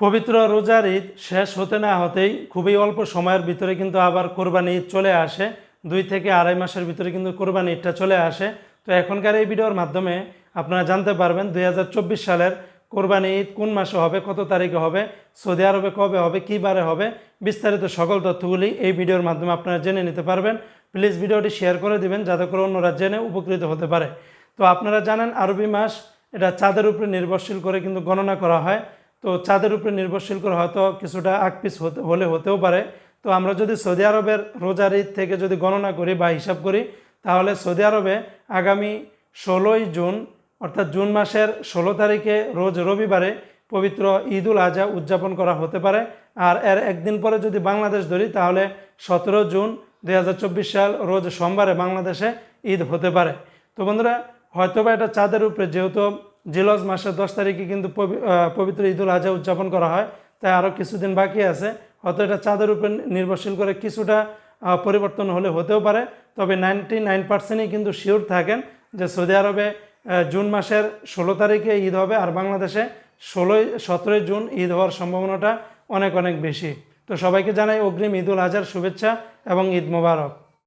পবিত্র রোজার ঈদ শেষ হতে না হতেই খুবই অল্প সময়ের ভিতরে কিন্তু আবার কোরবানি ঈদ চলে আসে। দুই থেকে আড়াই মাসের ভিতরে কিন্তু কোরবানি ঈদটা চলে আসে। তো এখনকার এই ভিডিওর মাধ্যমে আপনারা জানতে পারবেন দুই হাজার চব্বিশ সালের কোরবানি ঈদ কোন মাসে হবে, কত তারিখে হবে, সৌদি আরবে কবে হবে, কী বারে হবে, বিস্তারিত সকল তথ্যগুলি এই ভিডিওর মাধ্যমে আপনারা জেনে নিতে পারবেন। প্লিজ ভিডিওটি শেয়ার করে দিবেন যাতে করে অন্যরা জেনে উপকৃত হতে পারে। তো আপনারা জানেন, আরবি মাস এটা চাঁদের উপরে নির্ভরশীল করে কিন্তু গণনা করা হয়। তো চাঁদের উপরে নির্ভরশীল করে হয়তো কিছুটা আকপিস হতে হলে হতেও পারে। তো আমরা যদি সৌদি আরবের রোজার ঈদ থেকে যদি গণনা করি বা হিসাব করি, তাহলে সৌদি আরবে আগামী ষোলোই জুন, অর্থাৎ জুন মাসের ষোলো তারিখে রোজ রবিবারে পবিত্র ঈদুল আজহা উদযাপন করা হতে পারে। আর এর একদিন পরে যদি বাংলাদেশ ধরি, তাহলে সতেরো জুন দু হাজার চব্বিশ সাল রোজ সোমবারে বাংলাদেশে ঈদ হতে পারে। তো বন্ধুরা, হয়তোবা এটা চাঁদের উপরে, যেহেতু জিলজ মাসের দশ তারিখে কিন্তু পবি- পবিত্র ঈদুল আজহা উদযাপন করা হয়। তাই আরও কিছুদিন বাকি আছে। হয়তো এটা চাঁদের উপর নির্ভরশীল করে কিছুটা পরিবর্তন হলে হতেও পারে। তবে নাইনটি নাইন পার্সেন্টই কিন্তু শিওর থাকেন যে সৌদি আরবে জুন মাসের ষোলো তারিখে ঈদ হবে আর বাংলাদেশে ষোলোই, সতেরোই জুন ঈদ হওয়ার সম্ভাবনাটা অনেক অনেক বেশি। তো সবাইকে জানাই অগ্রিম ঈদুল আজহার শুভেচ্ছা এবং ঈদ মোবারক।